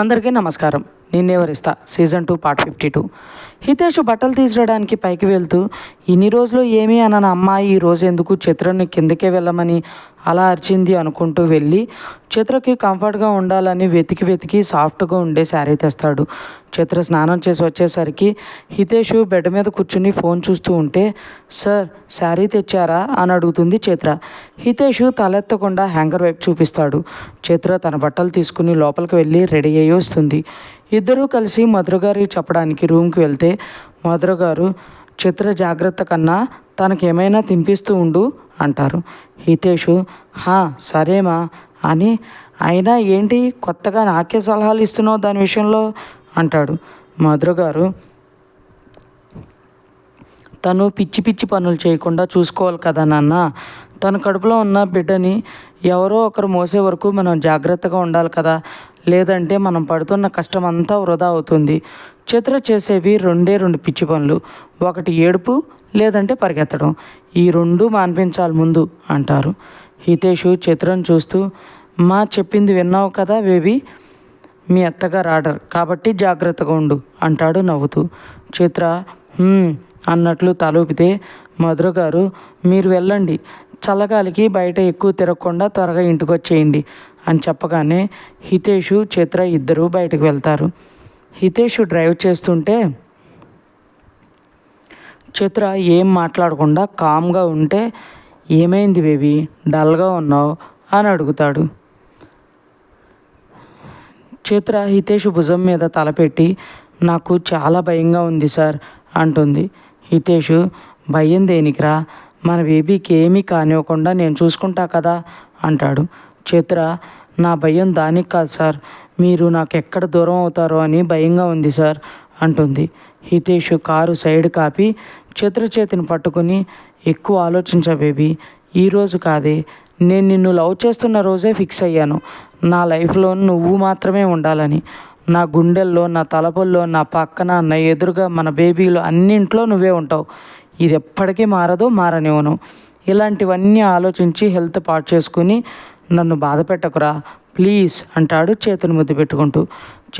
అందరికీ నమస్కారం. నిన్నే వరిస్తా. Season two part fifty two. Hitesh బట్టలు తీసుకురావడానికి పైకి వెళ్తూ ఇన్ని రోజులు ఏమీ అనని అమ్మాయి ఈ రోజు ఎందుకు చిత్రని కిందకే వెళ్ళమని అలా అరిచింది అనుకుంటూ వెళ్ళి చిత్రకి కంఫర్ట్గా ఉండాలని వెతికి వెతికి సాఫ్ట్గా ఉండే శారీ తెస్తాడు. చిత్ర స్నానం చేసి వచ్చేసరికి హితేష్ బెడ్ మీద కూర్చుని ఫోన్ చూస్తూ ఉంటే సార్ శారీ తెచ్చారా? అని అడుగుతుంది చిత్ర. హితేష్ తలెత్తకుండా హ్యాంగర్ వైపు చూపిస్తాడు. చిత్ర తన బట్టలు తీసుకుని లోపలికి వెళ్ళి రెడీ అయ్యి వస్తుంది. ఇద్దరూ కలిసి మధుర గారికి చెప్పడానికి రూమ్కి వెళ్తే మధుర గారు చిత్ర జాగ్రత్త కన్నా తనకేమైనా తినిపిస్తూ ఉండు అంటారు. హితేషు హా సరేమా అని అయినా ఏంటి కొత్తగా నాకే సలహాలు ఇస్తున్నావు దాని విషయంలో? అంటాడు. మధుర గారు తను పిచ్చి పిచ్చి పనులు చేయకుండా చూసుకోవాలి కదా నాన్న. తన కడుపులో ఉన్న బిడ్డని ఎవరో ఒకరు మోసే వరకు మనం జాగ్రత్తగా ఉండాలి కదా. లేదంటే మనం పడుతున్న కష్టం అంతా వృధా అవుతుంది. చిత్ర చేసేవి రెండే రెండు పిచ్చి పనులు. ఒకటి ఏడుపు లేదంటే పరిగెత్తడం. ఈ రెండు మాన్పించాలి ముందు అంటారు. హితేషు చిత్రం చూస్తూ మా చెప్పింది విన్నావు కదా బేబీ మీ అత్తగారు ఆర్డర్. కాబట్టి జాగ్రత్తగా ఉండు అంటాడు నవ్వుతూ. చిత్ర అన్నట్లు తలూపితే మధుర గారు మీరు వెళ్ళండి. చల్లగాలికి బయట ఎక్కువ తిరగకుండా త్వరగా ఇంటికి వచ్చేయండి అని చెప్పగానే హితేషు చిత్ర ఇద్దరూ బయటకు వెళ్తారు. హితేషు డ్రైవ్ చేస్తుంటే చిత్ర ఏం మాట్లాడకుండా కామ్గా ఉంటే ఏమైంది బేబీ? డల్గా ఉన్నావు? అని అడుగుతాడు. చిత్ర హితేష్ భుజం మీద తలపెట్టి నాకు చాలా భయంగా ఉంది సార్ అంటుంది. హితేష్ భయం దేనికిరా? మన బేబీకి ఏమీ కానివ్వకుండా నేను చూసుకుంటా కదా అంటాడు. చిత్ర నా భయం దానికి కాదు సార్. మీరు నాకు ఎక్కడ దూరం అవుతారో అని భయంగా ఉంది సార్ అంటుంది. హితేష్ కారు సైడ్ కాపి చిత్ర చేతిని పట్టుకుని ఎక్కువ ఆలోచించా బేబీ. ఈరోజు కాదే నేను నిన్ను లవ్ చేస్తున్న రోజే ఫిక్స్ అయ్యాను. నా లైఫ్లో నువ్వు మాత్రమే ఉండాలని. నా గుండెల్లో నా తలపల్లో నా పక్కన నా ఎదురుగా మన బేబీలో అన్నింట్లో నువ్వే ఉంటావు. ఇది ఎప్పటికీ మారదు మారనివ్వను ఇలాంటివన్నీ ఆలోచించి హెల్త్ పాటు చేసుకుని నన్ను బాధ పెట్టకురా ప్లీజ్ అంటాడు చేతుని ముద్దు పెట్టుకుంటూ.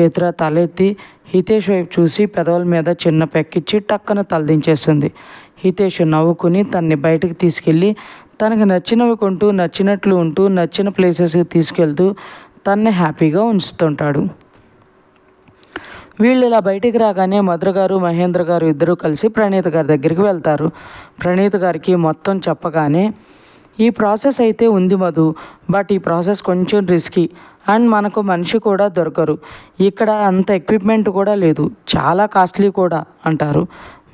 చేతుర తలెత్తి హితేష్ వైపు చూసి పెదవుల మీద చిన్న పెక్కిచ్చి టక్కన తలదించేస్తుంది హితేష్ నవ్వుకుని తన్ని బయటకు తీసుకెళ్ళి తనకు నచ్చినవి కొంటూ నచ్చినట్లు ఉంటూ నచ్చిన ప్లేసెస్కి తీసుకెళ్తూ తన్ని హ్యాపీగా ఉంచుతుంటాడు. వీళ్ళు ఇలా బయటికి రాగానే మధుర గారు మహేంద్ర గారు ఇద్దరూ కలిసి ప్రణీత్ గారి దగ్గరికి వెళ్తారు. ప్రణీత్ గారికి మొత్తం చెప్పగానే ఈ ప్రాసెస్ అయితే ఉంది మధు బట్ ఈ ప్రాసెస్ కొంచెం రిస్కీ అండ్ మనకు మనిషి కూడా దొరకరు. ఇక్కడ అంత ఎక్విప్మెంట్ కూడా లేదు చాలా కాస్ట్లీ కూడా అంటారు.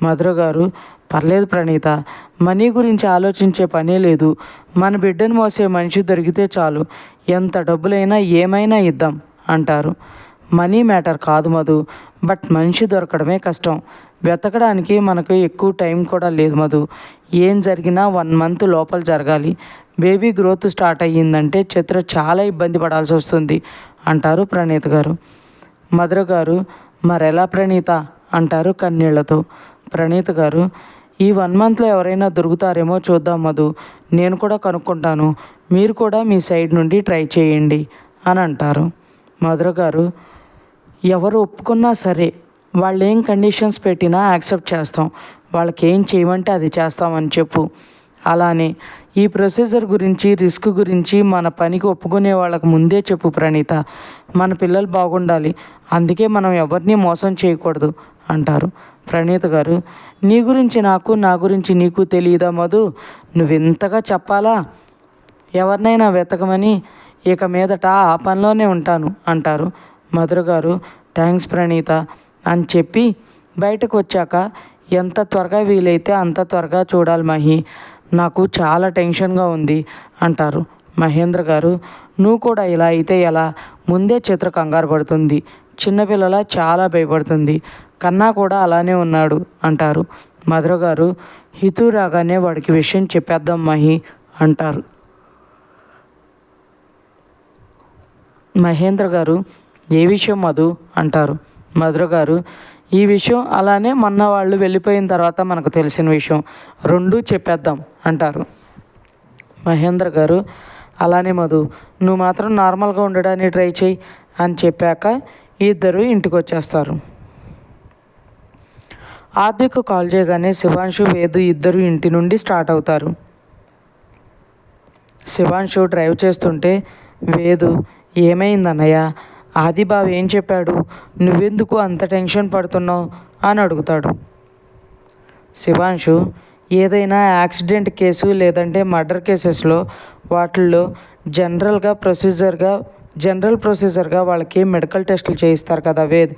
మధుర గారు పర్లేదు ప్రణీత మనీ గురించి ఆలోచించే పనే లేదు. మన బిడ్డను మోసే మనిషి దొరికితే చాలు. ఎంత డబ్బులైనా ఏమైనా ఇద్దాం అంటారు. మనీ మ్యాటర్ కాదు మధు బట్ మనిషి దొరకడమే కష్టం. వెతకడానికి మనకు ఎక్కువ టైం కూడా లేదు మధు. ఏం జరిగినా వన్ మంత్ లోపల జరగాలి. బేబీ గ్రోత్ స్టార్ట్ అయ్యిందంటే చిత్ర చాలా ఇబ్బంది పడాల్సి వస్తుంది అంటారు ప్రణీత్ గారు. మధుర గారు మరెలా ప్రణీత? అంటారు కన్నీళ్ళతో. ప్రణీత్ గారు ఈ వన్ మంత్లో ఎవరైనా దొరుకుతారేమో చూద్దాం మధు. నేను కూడా కనుక్కుంటాను. మీరు కూడా మీ సైడ్ నుండి ట్రై చేయండి అని అంటారు. మధుర గారు ఎవరు ఒప్పుకున్నా సరే వాళ్ళు ఏం కండిషన్స్ పెట్టినా యాక్సెప్ట్ చేస్తాం. వాళ్ళకి ఏం చేయమంటే అది చేస్తామని చెప్పు. అలానే ఈ ప్రొసీజర్ గురించి రిస్క్ గురించి మన పనికి ఒప్పుకునే వాళ్ళకు ముందే చెప్పు ప్రణీత. మన పిల్లలు బాగుండాలి. అందుకే మనం ఎవరిని మోసం చేయకూడదు అంటారు ప్రణీత గారు. నీ గురించి నాకు నా గురించి నీకు తెలియదా మధు? నువ్వు ఇంతగా చెప్పాలా? ఎవరినైనా వెతకమని ఇక మీదట ఆ పనిలోనే ఉంటాను అంటారు మధుర గారు థ్యాంక్స్ ప్రణీత అని చెప్పి బయటకు వచ్చాక ఎంత త్వరగా వీలైతే అంత త్వరగా చూడాలి మహి. నాకు చాలా టెన్షన్గా ఉంది అంటారు. మహేంద్ర గారు నువ్వు కూడా ఇలా అయితే ఎలా? ముందే చిత్ర కంగారు పడుతుంది. చిన్నపిల్లల చాలా భయపడుతుంది. కన్నా కూడా అలానే ఉన్నాడు అంటారు. మధుర గారు హితూ రాగానే వాడికి విషయం చెప్పేద్దాం మహి అంటారు. మహేంద్ర గారు ఏ విషయం మధు? అంటారు. మధుర గారు ఈ విషయం అలానే మొన్న వాళ్ళు వెళ్ళిపోయిన తర్వాత మనకు తెలిసిన విషయం. రెండు చెప్పేద్దాం అంటారు. మహేంద్ర గారు అలానే మధు నువ్వు మాత్రం నార్మల్గా ఉండడానికి ట్రై చేయి అని చెప్పాక ఇద్దరు ఇంటికి వచ్చేస్తారు ఆద్విక్ కాల్ చేయగానే శివాంశు వేదు ఇద్దరు ఇంటి నుండి స్టార్ట్ అవుతారు. శివాంశు డ్రైవ్ చేస్తుంటే వేదు ఏమైందన్నయ్య? ఆదిబాబు ఏం చెప్పాడు? నువ్వెందుకు అంత టెన్షన్ పడుతున్నావు? అని అడుగుతాడు. శివాంశు ఏదైనా యాక్సిడెంట్ కేసు లేదంటే మర్డర్ కేసెస్లో వాటిల్లో జనరల్గా ప్రొసీజర్గా జనరల్ ప్రొసీజర్గా వాళ్ళకి మెడికల్ టెస్టులు చేయిస్తారు కదా వేద్.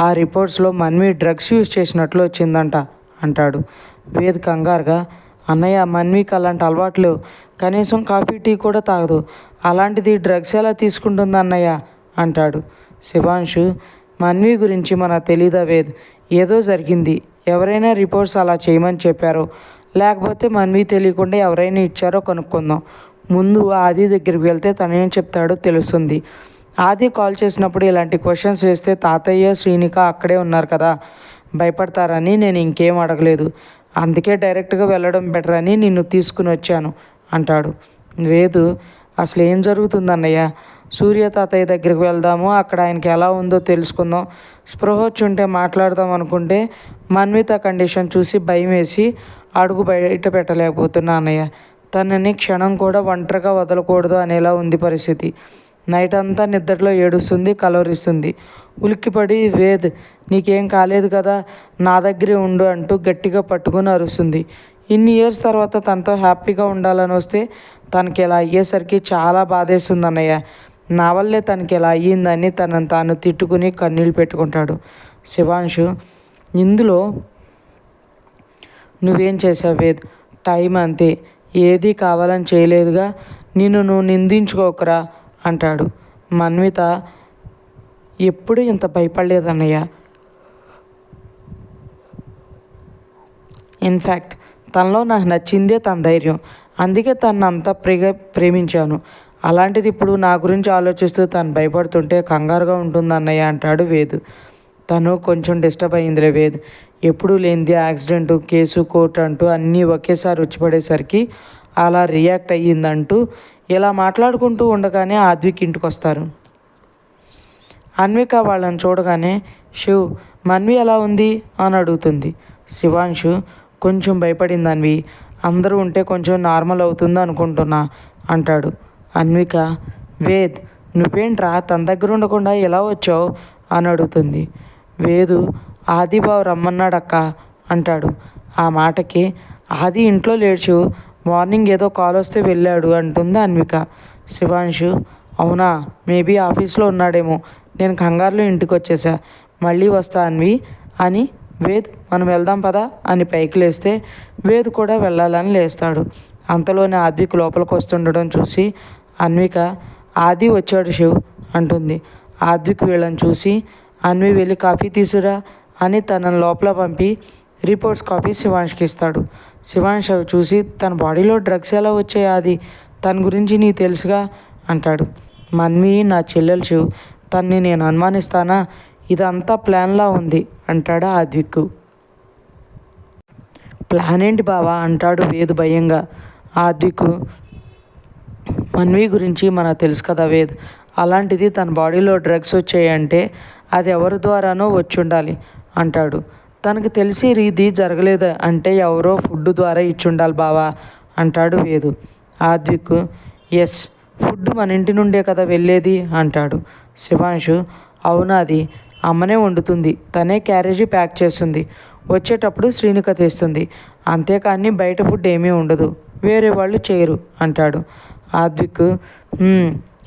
ఆ రిపోర్ట్స్లో మన్వి డ్రగ్స్ యూజ్ చేసినట్లు వచ్చిందంట అంటాడు. వేద్ కంగారుగా అన్నయ్య మన్వికి అలాంటి అలవాట్లు కనీసం కాఫీ టీ కూడా తాగదు. అలాంటిది డ్రగ్స్ ఎలా తీసుకుంటుంది అన్నయ్య? అంటాడు. శివాంశు మన్వి గురించి మన తెలీదా వేద్? ఏదో జరిగింది. ఎవరైనా రిపోర్ట్స్ అలా చేయమని చెప్పారో? లేకపోతే మన్వి తెలియకుండా ఎవరైనా ఇచ్చారో కనుక్కుందాం. ముందు ఆది దగ్గరికి వెళ్తే తనేం చెప్తాడో తెలుస్తుంది. ఆది కాల్ చేసినప్పుడు ఇలాంటి క్వశ్చన్స్ వేస్తే తాతయ్య శ్రీనిక అక్కడే ఉన్నారు కదా. భయపడతారని నేను ఇంకేం అడగలేదు. అందుకే డైరెక్ట్గా వెళ్ళడం బెటర్ అని నిన్ను తీసుకుని వచ్చాను అంటాడు. వేదు అసలు ఏం జరుగుతుందన్నయ్య? సూర్య తాతయ్య దగ్గరికి వెళ్దాము. అక్కడ ఆయనకి ఎలా ఉందో తెలుసుకుందాం. స్పృహ వచ్చి ఉంటే మాట్లాడదాం అనుకుంటే మన్విత కండిషన్ చూసి భయం వేసి అడుగు బయట పెట్టలేకపోతున్నా అన్నయ్య. తనని క్షణం కూడా ఒంటరిగా వదలకూడదు అనేలా ఉంది పరిస్థితి. నైట్ అంతా నిద్రలో ఏడుస్తుంది కలవరిస్తుంది. ఉలిక్కిపడి వేద్ నీకేం కాలేదు కదా నా దగ్గరే ఉండు అంటూ గట్టిగా పట్టుకుని అరుస్తుంది. ఇన్ని ఇయర్స్ తర్వాత తనతో హ్యాపీగా ఉండాలని వస్తే తనకి ఇలా అయ్యేసరికి చాలా బాధేస్తుంది అన్నయ్య. నా వల్లే తనకి ఇలా అయ్యిందని తనను తాను తిట్టుకుని కన్నీళ్ళు పెట్టుకుంటాడు. శివాంశు ఇందులో నువ్వేం చేసావు వేద్? టైం అంతే. ఏది కావాలని చేయలేదుగా. నిన్ను నువ్వు నిందించుకోకరా అంటాడు. మన్విత ఎప్పుడు ఇంత భయపడలేదన్నయ్య. ఇన్ఫ్యాక్ట్ తనలో నాకు నచ్చిందే తన ధైర్యం. అందుకే తను అంత ప్రేగ ప్రేమించాను. అలాంటిది ఇప్పుడు నా గురించి ఆలోచిస్తూ తను భయపడుతుంటే కంగారుగా ఉంటుంది అన్నయ్య అంటాడు వేదు. తను కొంచెం డిస్టర్బ్ అయ్యిందిలే వేద్. ఎప్పుడూ లేనిది యాక్సిడెంట్ కేసు కోర్టు అంటూ అన్నీ ఒకేసారి వచ్చిపడేసరికి అలా రియాక్ట్ అయ్యిందంటూ ఇలా మాట్లాడుకుంటూ ఉండగానే ఆద్విక్ ఇంటికి వస్తారు. అన్విక వాళ్ళని చూడగానే శివ్ మన్వి ఎలా ఉంది? అని అడుగుతుంది. శివాంశు కొంచెం భయపడింది అన్వి. అందరూ ఉంటే కొంచెం నార్మల్ అవుతుంది అనుకుంటున్నా అంటాడు. అన్విక వేద్ నువ్వేంట్రా తన దగ్గర ఉండకుండా ఎలా వచ్చావు? అని అడుగుతుంది. వేదు ఆదిబాబు రమ్మన్నాడక్క అంటాడు. ఆ మాటకి ఆది ఇంట్లో లేచు మార్నింగ్ ఏదో కాల్ వస్తే వెళ్ళాడు అంటుంది అన్విక. శివాంశు అవునా? మేబీ ఆఫీస్లో ఉన్నాడేమో. నేను కంగారులో ఇంటికి వచ్చేసా మళ్ళీ వస్తా అన్వి అని వేద్ మనం వెళ్దాం పదా అని పైకి లేస్తే వేద్ కూడా వెళ్ళాలని లేస్తాడు. అంతలోనే ఆద్విక్ లోపలికి వస్తుండడం చూసి అన్విక ఆది వచ్చాడు శివ్ అంటుంది. ఆద్విక్ వీళ్ళని చూసి అన్వి వెళ్ళి కాఫీ తీసురా అని తనను లోపల పంపి రిపోర్ట్స్ కాపీ శివాంష్కి ఇస్తాడు. శివాంష్ అవి చూసి తన బాడీలో డ్రగ్స్ ఎలా వచ్చాయి అది తన గురించి నీకు తెలుసుగా అంటాడు. మన్వి నా చెల్లెలు శివ్ తన్ని నేను అనుమానిస్తానా? ఇదంతా ప్లాన్లా ఉంది అంటాడు ఆద్విక్. ప్లాన్ ఏంటి బావా? అంటాడు వేదు భయంగా. ఆద్విక్ మన్వి గురించి మనకు తెలుసు కదా వేద్. అలాంటిది తన బాడీలో డ్రగ్స్ వచ్చాయంటే అది ఎవరి ద్వారానో వచ్చి ఉండాలి అంటాడు. తనకు తెలిసి రీది జరగలేదు అంటే ఎవరో ఫుడ్ ద్వారా ఇచ్చి ఉండాలి బావా అంటాడు వేదు. ఆద్విక్ ఎస్ ఫుడ్ మన ఇంటి నుండే కదా వెళ్ళేది అంటాడు. శివాంశు అవునా అది? అమ్మనే వండుతుంది. తనే క్యారేజీ ప్యాక్ చేస్తుంది. వచ్చేటప్పుడు శ్రీనుక తెస్తుంది. అంతేకాని బయట ఫుడ్ ఏమీ ఉండదు. వేరే వాళ్ళు చేయరు అంటాడు. ఆద్విక్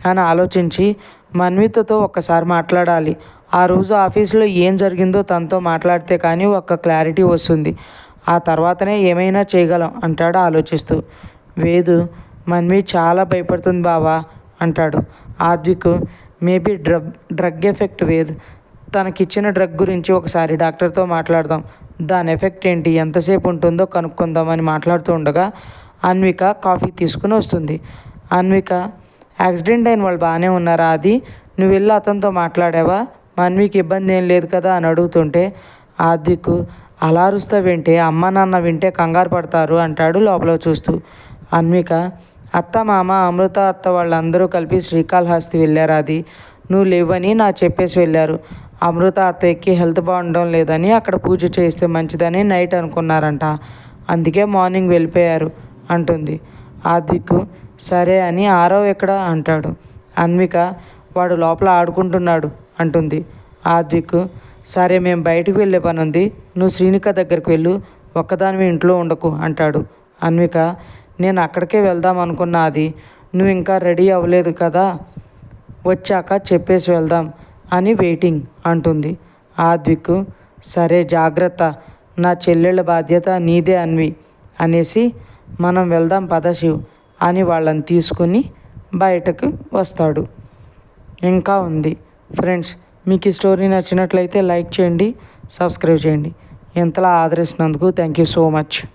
అని ఆలోచించి మన్వితతో ఒక్కసారి మాట్లాడాలి. ఆ రోజు ఆఫీసులో ఏం జరిగిందో తనతో మాట్లాడితే కానీ ఒక్క క్లారిటీ వస్తుంది. ఆ తర్వాతనే ఏమైనా చేయగలం అంటాడు ఆలోచిస్తూ. వేదు మన్వి చాలా భయపడుతుంది బావా అంటాడు. Advik maybe drug drug effect Vedu. తనకిచ్చిన డ్రగ్ గురించి ఒకసారి డాక్టర్తో మాట్లాడదాం. దాని ఎఫెక్ట్ ఏంటి ఎంతసేపు ఉంటుందో కనుక్కుందామని మాట్లాడుతూ ఉండగా అన్విక కాఫీ తీసుకుని వస్తుంది. అన్విక యాక్సిడెంట్ అయిన వాళ్ళు బాగానే ఉన్నారా అది నువ్వు వెళ్ళి అతనితో మాట్లాడావా? మన్వికి ఇబ్బంది ఏం లేదు కదా అని అడుగుతుంటే ఆద్విక్ అలా అరుస్తావేంటే అమ్మ నాన్న వింటే కంగారు పడతారు అంటాడు లోపల చూస్తూ. అన్విక అత్త మామ అమృత అత్త వాళ్ళందరూ కలిపి శ్రీకాళహస్తి వెళ్ళారు అది నువ్వు లేవని నా చెప్పేసి వెళ్ళారు. అమృత అత్తయ్యకి హెల్త్ బాగుండడం లేదని అక్కడ పూజ చేస్తే మంచిదని నైట్ అనుకున్నారంట. అందుకే మార్నింగ్ వెళ్ళిపోయారు అంటుంది. ఆద్విక్ సరే అని ఆరవ్ ఎక్కడ అంటాడు. అన్విక వాడు లోపల ఆడుకుంటున్నాడు అంటుంది. ఆద్విక్ సరే మేము బయటికి వెళ్ళే పని ఉంది నువ్వు శ్రీనిక దగ్గరికి వెళ్ళు. ఒక్కదానివి ఇంట్లో ఉండకు అంటాడు. అన్విక నేను అక్కడికే వెళ్దాం అనుకున్నా అది. నువ్వు ఇంకా రెడీ అవ్వలేదు కదా? వచ్చాక చెప్పేసి వెళ్దాం అని వెయిటింగ్ అంటుంది. ఆద్విక్ సరే జాగ్రత్త. నా చెల్లెళ్ళ బాధ్యత నీదే అన్వి అనేసి మనం వెళ్దాం పద శివ్. అని వాళ్ళని తీసుకుని బయటకు వస్తాడు. ఇంకా ఉంది. ఫ్రెండ్స్ మీకు ఈ స్టోరీ నచ్చినట్లయితే లైక్ చేయండి సబ్స్క్రైబ్ చేయండి. ఇంతలా ఆదరిస్తున్నందుకు థ్యాంక్ యూ సో మచ్.